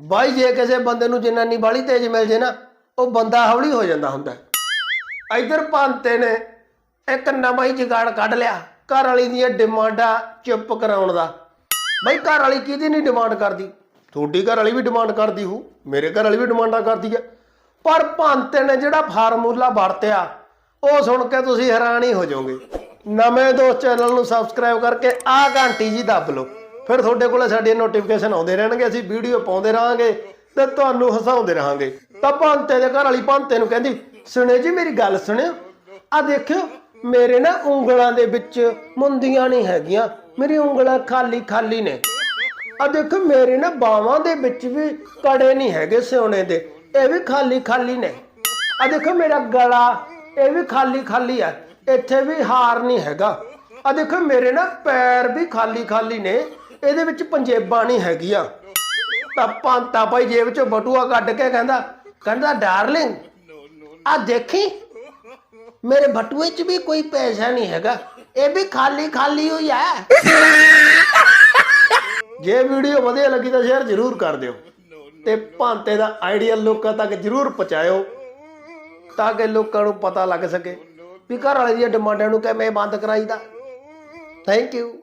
ਬਾਈ ਜੇ ਕਿਸੇ ਬੰਦੇ ਨੂੰ ਜਨਾਨੀ ਬਾਲੀ ਤੇਜ਼ ਮਿਲ ਜੇ ਨਾ, ਉਹ ਬੰਦਾ ਹੌਲੀ ਹੋ ਜਾਂਦਾ ਹੁੰਦਾ। ਹੈ। ਇੱਧਰ ਪੰਤੇ ਨੇ ਇੱਕ ਨਵਾਂ ਹੀ ਜਗਾੜ ਕੱਢ ਲਿਆ, ਘਰ ਵਾਲੀ ਦੀਆਂ ਡਿਮਾਂਡਾਂ ਚੁੱਪ ਕਰਾਉਣ ਦਾ। ਬਈ ਘਰ ਵਾਲੀ ਕਿਹਦੀ ਨਹੀਂ ਡਿਮਾਂਡ ਕਰਦੀ? ਤੁਹਾਡੀ ਘਰ ਵਾਲੀ ਵੀ ਡਿਮਾਂਡ ਕਰਦੀ ਹੂ ਮੇਰੇ ਘਰ ਵਾਲੀ ਵੀ ਡਿਮਾਂਡਾਂ ਕਰਦੀ ਹੈ ਪਰ ਪੰਤੇ ਨੇ ਜਿਹੜਾ ਫਾਰਮੂਲਾ ਵਰਤਿਆ, ਉਹ ਸੁਣ ਕੇ ਤੁਸੀਂ ਹੈਰਾਨ ਹੀ ਹੋ ਜਾਓਗੇ। ਨਵੇਂ ਦੋਸਤ ਚੈਨਲ ਨੂੰ ਸਬਸਕ੍ਰਾਈਬ ਕਰਕੇ ਆਹ ਘੰਟੀ ਜੀ ਦੱਬ ਲਓ। ਫਿਰ ਤੁਹਾਡੇ ਕੋਲੇ ਸਾਡੀਆਂ ਨੋਟੀਫਿਕੇਸ਼ਨ ਆਉਂਦੇ ਰਹਿਣਗੇ, ਅਸੀਂ ਵੀਡੀਓ ਪਾਉਂਦੇ ਰਹਾਂਗੇ ਤੇ ਤੁਹਾਨੂੰ ਹਸਾਉਂਦੇ ਰਹਾਂਗੇ। ਤਾਂ ਪੰਤੇ ਦੇ ਘਰ ਵਾਲੀ ਪੰਤੇ ਨੂੰ ਕਹਿੰਦੀ ਸੁਣਿਓ ਜੀ ਮੇਰੀ ਗੱਲ ਸੁਣਿਓ, ਆ ਦੇਖਿਓ, ਮੇਰੇ ਨਾ ਉਂਗਲਾਂ ਦੇ ਵਿੱਚ ਮੁੰਦੀਆਂ ਨਹੀਂ ਹੈਗੀਆਂ, ਮੇਰੀ ਉਂਗਲਾਂ ਖਾਲੀ ਖਾਲੀ ਨੇ। ਆ ਦੇਖੋ, ਮੇਰੇ ਨਾ ਬਾਹਾਂ ਦੇ ਵਿੱਚ ਵੀ ਕੜੇ ਨਹੀਂ ਹੈਗੇ ਸਿਉਣੇ ਦੇ, ਇਹ ਵੀ ਖਾਲੀ ਖਾਲੀ ਨੇ। ਆ ਦੇਖੋ ਮੇਰਾ ਗਲਾ, ਇਹ ਵੀ ਖਾਲੀ ਖਾਲੀ ਆ, ਇੱਥੇ ਵੀ ਹਾਰ ਨਹੀਂ ਹੈਗਾ। ਆ ਦੇਖੋ, ਮੇਰੇ ਨਾ ਪੈਰ ਵੀ ਖਾਲੀ ਖਾਲੀ ਨੇ। ਇਹਦੇ ਵਿੱਚ ਪੰਜੇਬਾਂ ਨਹੀਂ ਹੈਗੀਆਂ। ਤਾਂ ਪੰਤਾ ਭਾਈ ਜੇਬ ਚੋਂ ਬਟੂਆ ਕੱਢ ਕੇ ਕਹਿੰਦਾ ਕਹਿੰਦਾ ਡਾਰਲਿੰਗ ਆ ਦੇਖੀ? ਮੇਰੇ ਬਟੂਏ 'ਚ ਵੀ ਕੋਈ ਪੈਸਾ ਨਹੀਂ ਹੈਗਾ। ਇਹ ਵੀ ਖਾਲੀ ਖਾਲੀ ਹੋਈ ਹੈ ਜੇ ਵੀਡੀਓ ਵਧੀਆ ਲੱਗੀ ਤਾਂ ਸ਼ੇਅਰ ਜ਼ਰੂਰ ਕਰ ਦਿਓ। ਤੇ ਭਾਂਤੇ ਦਾ ਆਈਡੀਆ ਲੋਕਾਂ ਤੱਕ ਜ਼ਰੂਰ ਪਹੁੰਚਾਇਓ, ਤਾਂ ਕਿ ਲੋਕਾਂ ਨੂੰ ਪਤਾ ਲੱਗ ਸਕੇ ਵੀ ਘਰ ਵਾਲੇ ਦੀਆਂ ਡਿਮਾਂਡਾਂ ਨੂੰ ਕਿਵੇਂ ਬੰਦ ਕਰਾਈਦਾ। Thank you